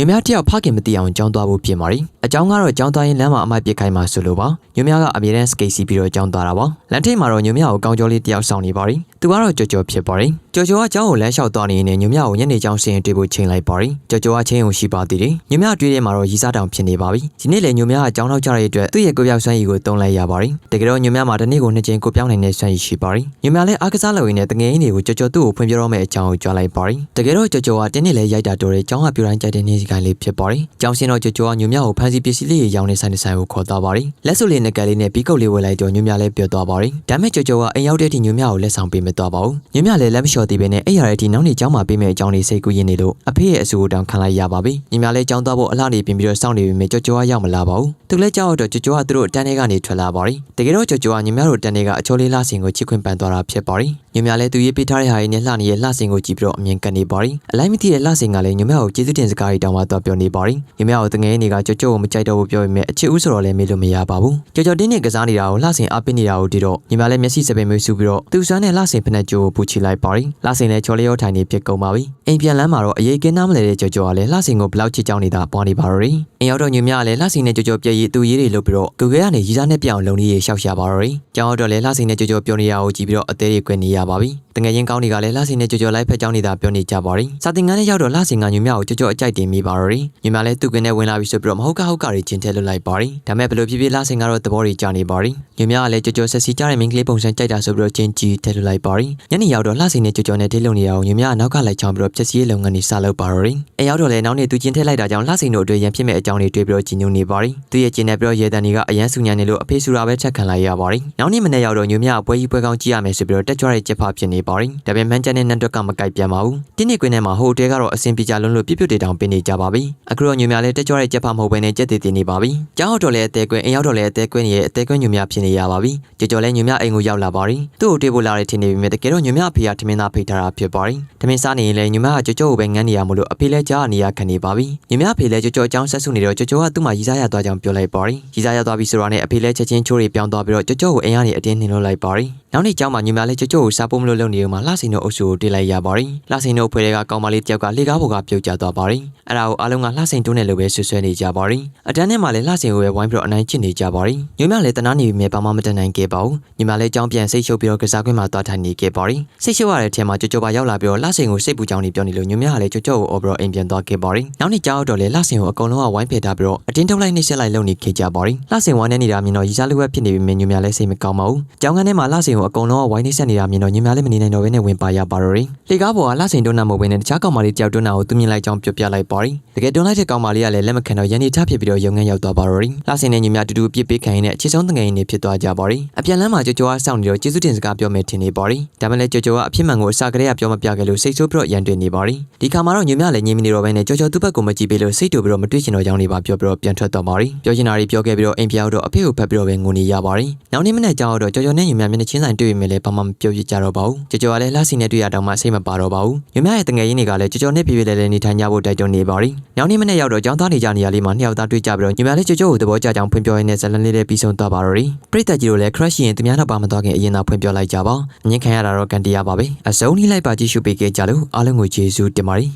ညမြတယောက်ဖခင်မသိအောင်ကြောင်းသွားဖို့ပြင်ပါတယ်အကြောင်းကတော့ကြောင်းသွားရင်လမ်းမှာအမိုက်ပစ်ခိုင်းမှာဆိုလို့ပါညမြကအမြဲတမ်းစကိတ်စီပြီးတော့ကြောင်းသွားတာပါလမ်းထိပ်မှာတော့ညမြကိုကောင်းကြောလေးတယောက်ဆောင်နေပါတယ် သူကတော့ကြော်ကြော်ဖြစ်ပါတယ်ကြော်ကြော်ကကြောင်းကိုလမ်းလျှောက်သွားနေရင်ညမြကိုညနေကြောင်းစင်တွေ့ဖို့ချိန်လိုက်ပါတယ်ကြော်ကြော်ကချင်းကိုရှိပါသေးတယ်ညမြတွေ့တဲ့မှာတော့ရီစားတောင်ဖြစ်နေပါပြီဒီနေ့လေညမြကကြောင်းနောက်ကြတဲ့အတွက်သူ့ရဲ့ကိုပြောက်ဆွမ်းရည်ကိုတုံးလိုက်ရပါတယ်တကယ်တော့ညမြမှာတစ်နေ့ကိုနှစ်ချိန်ကိုပြောင်းနိုင်တဲ့ဆွမ်းရည်ရှိပါတယ်ညမြလည်းအားကစားလုပ်ရင်းနဲ့တငယ်ရင်းတွေကိုကြော်ကြော်သူ့ကိုဖွင့်ပြတော့မယ့်အကြောင်းကိုကြွားလိုက်ပါတယ်တကယ်တော့ကြော်ကြော်ကတင်းနေ့လေရိုက်တာတော်တဲ့ကြောင်းကပြူတိုင်းကြိုက်တဲ့နေ့စီကိုင်းလေးဖြစ်ပါတယ်ကြောင်းစင်တော့ကြော်ကြော်ကညမြကိုဖန်စီပစ္စည်းလေးရောင်းနေဆိုင်တဲ့ဆိုင်ကိုခေါ်သွားပါတယ်လက်စွပ်လေးနဲ့ကယ်လေးနဲ့ပြီးကုတ်လေးဝယ်လိုက်တော့ညမြလည်းပြောသွားပါတယ်ဒါမဲ့ကြော်ကြော်ကအိမ်ရောက်တဲ့အထိညမြကိုလက်ဆောင်ပေးမသွားပါဘူးညမြလည်းလက်မလျှော်သေးဘဲနဲ့အဲ့ရတဲ့အထိနောက်နေ့ကျောင်းမှာပေးမယ့်အကြောင်းလေးစိတ်ကူးရင်းနေလို့အဖေရဲ့အဆူကိုတောင်ခံလိုက်ရပါပြီညမြလည်းကျောင်းသွားဖို့အလှနေပြင်ပြီးတော့စောင့်နေပြီမဲ့ကြော်ကြော်ကရောက်မလာပါဘူးသူလည်းကြောက်တော့ကြော်ကြော်ကသူတို့တန်းထဲကနေထွက်လာပါတယ်တကယ်တော့ကြော်ကြော်ကညမြတို့တန်းထဲကအချိုးလေးလှဆင်ကိုချစ်ခွင့်ပန်သွားတာဖြစ်ပါတယ်ညမြလည်းသူရေးပေးထားတဲ့ဟာရင်းနဲ့လှနေရဲ့လှဆင်ကိုကြည့်ပြီးတော့အမြင်ကပ်နေပါတယ်အလိုက်မသိတဲ့လှဆင်ကလည်းညမြကိုကျေးဇူးတင်စကားတွေတောင်းမှသွားပြောနေပါတယ်ညမြကိုတငယ်နေကကြော်ကြော်ကိုမကြိုက်တော့ဘူးပြောပေမဲ့အချစ်ဦးဆိုတော့လည်းမေးလို့မရပါဘူးကြော်ကြော်တင်းနဲ့ကစားနေတာကိုလှဆင်အပင်းနေတာကိုဒီတော့ညမြလည်းမျက်စိစပင်မျိုးစုပြီးတော့သူစွမ်းတဲ့လှဆင်ဖက်နဲ့ကြိုးကိုပူချလိုက်ပါတယ်လှဆင်လည်းချော်လေးရောထိုင်နေဖြစ်ကုန်ပါပြီအိမ်ပြန်လမ်းမှာတော့အရေးကင်းနားမလဲတဲ့ကြော်ကြော်ကလည်းလှဆင်ကိုဘလောက်ချစ်ကြောင်းနေတာပွားနေပါတော့တယ်အိမ်ရောက်တော့ညမြကလည်းလှဆင်နဲ့ကြော်ကြော်ပြည့်ရည်သူရေးတွေလုပ်ပြီးတော့ကိုကဲကနေရီစားနဲ့ပြောင်းလုံလေးရေရှောက်ရှာပါတော့တယ်ကျောင်းတော့လည်းလှဆင်နဲ့ကြော်ကြော်ပြောနေတာကိုကြည့်ပြီးတော့အသေးတွေကွနေရပါပြီတငယ်ချင်းကောင်းတွေကလည်းလှဆင်နဲ့ကြော်ကြော်လိုက်ဖက်ကြောင်းနေတာပြောနေကြပါတော့စာတင်ကန်းနဲ့ရောက်တော့လှဆင်ကညမြကိုကြော်ကြော်အကြိုက်တင်မိပါတော့တယ်ညမြလည်းသူ့ကနဲ့ဝင်လာပြီးဆိုပြီးတော့မဟုတ်ကဟုတ်ကတွေကျင်ထဲလွတ်လိုက်ပါတော့ဒါမဲ့ဘလို့ဖြစ်ဖြစ်လှဆင်ကတော့သဘောတွေကြာနေပါတော့ညမြကလည်းကြော်ကြော်ဆက်စီကြတဲ့မင်းကလေးပုံစံကြိုက်တာဆိုပြီးတော့ကျင်းကြီးထဲလွတ်လိုက်ပါတော့ညနေရောက်တော့လှဆင်နဲ့ကြော်ကြော်နဲ့ဒိတ်လုံနေတာကိုညမြကနောက်ကလိုက်ချောင်းပြီးတော့ဖြက်စီးရေးလုပ်ငန်းတွေစလုပ်ပါတော့တယ်အဲရောက်တော့လည်းနောက်နေ့သူကျင်ထဲလိုက်တာကြောင့်လှဆင်တို့အတွက်ရန်ဖြစ်မဲ့အကြောင်းတွေတွေးပြီးတော့ကြီးညိုနေပါတော့သူရဲ့ကျင်နေပြီးတော့ရေတန်တွေကအရန်ဆူညံနေလို့အဖေဆူတာပဲချက်ခံလိုက်ရပါတယ်နောက်နေ့မနေ့ရောက်တော့ညမြကပွဲကြီးပွဲကောင်းကြည့်ရမယ်ဆိုပြီးတော့တက်ကြွတဲ့ချက်ဖဖြစ်နေပါတယ်ဒါပေမဲ့မန်ချန်တဲ့နန်တွက်ကမကိုက်ပြန်ပါဘူးတင်းနေကွင်းထဲမှာဟိုတဲကတော့အစင်ပြကြလုံးလို့ပြပြတေတောင်ပင်နေကြပါပြီအခုတော့ညမြလည်းတက်ကြွတဲ့ချက်ဖမဟုတ်ဘဲနဲ့ကြက်တည်တည်နေပါပြီကျောင်းတော့လည်းအသေးကွင်းအိမ်ရောက်တော့လည်းအသေးကွင်းရဲ့အသေးကွင်းညမြဖြစ်နေရပါပြီကြော်ကြော်လည်းညမြအိမ်ကိုရောက်လာပါတယ်သူ့ကိုတေးဖို့လာတဲ့ထင်နေပြီမြဲတကယ်တော့ညမြအဖေကထမင်းသားဖိတ်ထားတာဖြစ်ပါတယ်ထမင်းစားနေရင်လည်းညမြကကြော်ကြော်ကိုပဲငန်းနေရမို့လို့အဖေလည်းကြားနေရခံနေပါပြီညမြအဖေလည်းကြော်ကြော်အကြောင်းဆက်ဆုနေတော့ကြော်ကြော်ကသူ့မှာရီစားရသွားကြောင်းပြောလိုက်ပါတယ်ရီစားရသွားပြီဆိုတော့နဲ့အဖေလည်းချက်ချင်းချိုးတွေပြောင်းသွားပြီးတော့ကြော်ကြော်ကိုအိမ်ကနေအတင်းနှင်လို့လိုက်ပါတယ်နောက်နေ့ကျောင်းမှာညမြလည်းကြော်ကြော်ကိုစားဖို့မလို့လုပ်နေဦးမှာလှစိန်တို့အုပ်စုကိုတေးလိုက်ရပါတယ်လှစိန်တို့ဖွဲ့တွေကကောင်မလေးတယောက်ကလေကားပေါ်ကပြုတ်ကျသွားပါတယ်အဲ့ဒါကိုအားလုံးကလှစိန်တွန်းတယ်လို့ပဲဆွဆွဲနေကြပါတယ်အတန်းထဲမှာလည်းလှစိန်ကိုပဲဝိုင်းပြီးတော့အနိုင်ကျင့်နေကြပါတယ်ညမြလည်းတနာနေပြီမြဲဘာမှမတတ်နိုင်ခဲ့ပါဘူးညမြလည်းကျောင်းပြန်စိတ်ရှုပ်ပြီးတော့ကစားကွင်းမှာသွားထိုင်နေခဲ့ပါတယ်စိတ်ရှုပ်ရတဲ့အထက်မှာကြော်ကြော်ပါရောက်လာပြီးတော့လှစိန်ကိုစိတ်ပူကြောင်းနေပြောနေလို့ညမြကလည်းကြော်ကြော်ကိုအော်ပြီးတော့အိမ်ပြန်သွားခဲ့ပါတယ်နောက်နေ့ကျောင်းတော့လည်းလှစိန်ကိုအကုန်လုံးကဝိုင်းဖယ်ထားပြီးတော့အတင်းထုတ်လိုက်နှိမ့်ဆက်လိုက်လုပ်နေခဲ့ကြပါတယ်လှစိန်ဝိုင်းနေနေတာမြင်တော့ရီစားလူဝက်ဖြစ်နေပြီမြင်ညမြလည်းစိတ်မကောင်းပါဘူးကျောင်းကန်းထဲမှာလှစိန်ကိုအကုန်လုံးကဝိုင်းနှိမ့်ဆက်နေတာမြင်တော့ညမြလည်းမနေနိုင်တော့ဘဲနဲ့ဝင်ပါရပါတော့တယ်လေကားပေါ်ကလှစိန်တွန်းတာမဟုတ်ဘဲနဲ့တခြားကောင်မလေးတယောက်တွန်းတာကိုသူမြင်လိုက်ကြောင်းပြောပြလိုက်ပါတယ်တကယ်တွန်းလိုက်တဲ့ကောင်မလေးကလည်းလက်မခံတော့ရန်နေထဖြစ်ပြီးတော့ရုံငန်းရောက်သွားပါတော့တယ်လှစိန်နဲ့ညမြတူတူပြစ်ပေးခံရင်းနဲ့အခြေဆုံးတငယ်ရင်းနေဖြစ်သွားကြပါတယ်အပြန်လမ်းမှာကြော်ကြော်ကစောင့်နေတော့ကျေးဇူးတင်စကားပြောမယ်ထင်နေပါတယ်ဒါမှလည်းကြော်ကြော်ကအဖြစ်မှန်ကိုအစကတည်းကပြောမပြခဲ့လို့စိတ်ဆိုးပြီးတော့ရန်တွေ့နေပါတယ်ဒီခါမှာတော့ညမြလည်းညင်မနေတော့ဘဲနဲ့ကြော်ကြော်သူ့ဘက်ကိုမကြည့်ပေးလို့စိတ်တူပြီးတော့မတွေ့ချင်တော့ကြောင်းနေပါပြောပြီးတော့ပြန်ထွက်သွားပါတယ်ပြောချင်တာတွေပြောခဲ့ပြီးတော့အိမ်ပြောက်တော့အဖေကိုဖက်ပြီးတော့ပဲငိုနေရပါတယ်နောက်နေ့မနေ့ကျတော့ကြော်ကြော်နဲ့ညမြမျက်နှာချင်းဆိုင်တွေ့ပြီမဲ့လည်းဘာမှမပြောပြကြတော့ပါဘူးကြော်ကြော်ကလည်းလှစီနဲ့တွေ့ရတော့မှစိတ်မပါတော့ပါဘူးညမြရဲ့တငယ်ရင်းတွေကလည်းကြော်ကြော်နဲ့ပြေးပြေးလဲလဲနေထိုင်ကြဖို့တိုက်တွန်းနေပါတယ်နောက်နေ့မနေ့ရောက်တော့ကျောင်းသားနေကြနေရလေးမှာနှစ်ယောက်သားတွေ့ကြပြီးတော့ညမြလည်းကြော်ကြော်ကိုသဘောကျကြောင်းဖွင့်ပြောရင်းနဲ့ဇလန်လေးလေးပြီးဆုံးသွားပါတော့တယ်ပရိသတ်ကြီးတို့လည်း crush ရင်သူများတော့ပါမသွားခင်အရင်သာဖွင့်ပြောလိုက်ကြပါအငင်းခံရတာတော့ကန်တရားပါပဲအစုံနှိလိုက်ပါကြည့်ရှုပေးခဲ့ကြလို့အားလုံးကိုကျေးဇူးတင်ပါတယ်